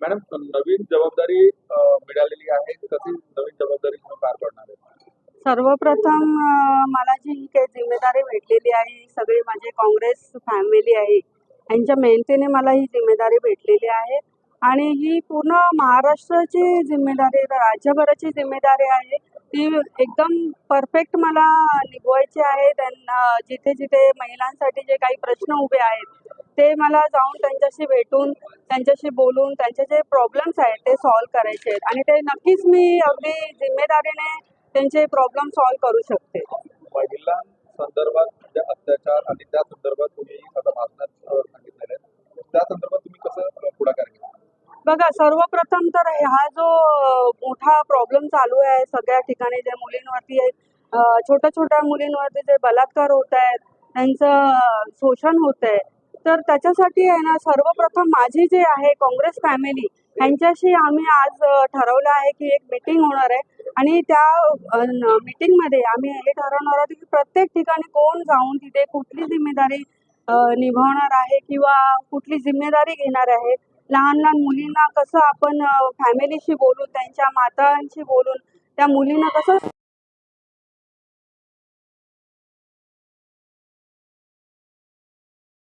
Madam नवीन जबाबदारी मिळालेली आहे. कशी नवीन जबाबदारी पार पडणार आहे? सर्वप्रथम मला जी ही काही जिम्मेदारी भेटलेली आहे ही सगळी माझी काँग्रेस फॅमिली आहे. यांच्या मेहनतीने मला ही जिम्मेदारी भेटलेली आहे. आणि ही पूर्ण महाराष्ट्राची जिम्मेदारी राज्यभराची जिम्मेदारी आहे. ती एकदम परफेक्ट मला निभवायची आहे. त्यांना जिथे जिथे महिलांसाठी जे काही प्रश्न उभे आहेत ते मला जाऊन त्यांच्याशी भेटून त्यांच्याशी बोलून त्यांचे जे प्रॉब्लेम्स आहेत ते सॉल्व्ह करायचे आहेत. आणि ते नक्कीच मी अगदी जिम्मेदारीने त्यांचे प्रॉब्लेम सॉल्व्ह करू शकते. महिलांसंदर्भात जे अत्याचार आणि त्या संदर्भात तुम्ही आता भाषणात सांगितलेले त्या संदर्भात तुम्ही कसं पुढाकार घ्या बघा सर्वप्रथम तर हा जो मोठा प्रॉब्लेम चालू आहे सगळ्या ठिकाणी जे मुलींवरती छोट्या छोट्या मुलींवरती जे बलात्कार होत आहेत त्यांचं शोषण होत आहे तर त्याच्यासाठी आहे ना सर्वप्रथम माझी जे आहे काँग्रेस फॅमिली यांच्याशी आम्ही आज ठरवलं आहे की एक मीटिंग होणार आहे. आणि त्या मीटिंगमध्ये आम्ही हे ठरवणार आहोत की प्रत्येक ठिकाणी कोण जाऊन तिथे कुठली जिम्मेदारी निभावणार आहे किंवा कुठली जिम्मेदारी घेणार आहे. लहान लहान मुलींना कसं आपण फॅमिलीशी बोलून त्यांच्या मातांशी बोलून त्या मुलींना कसं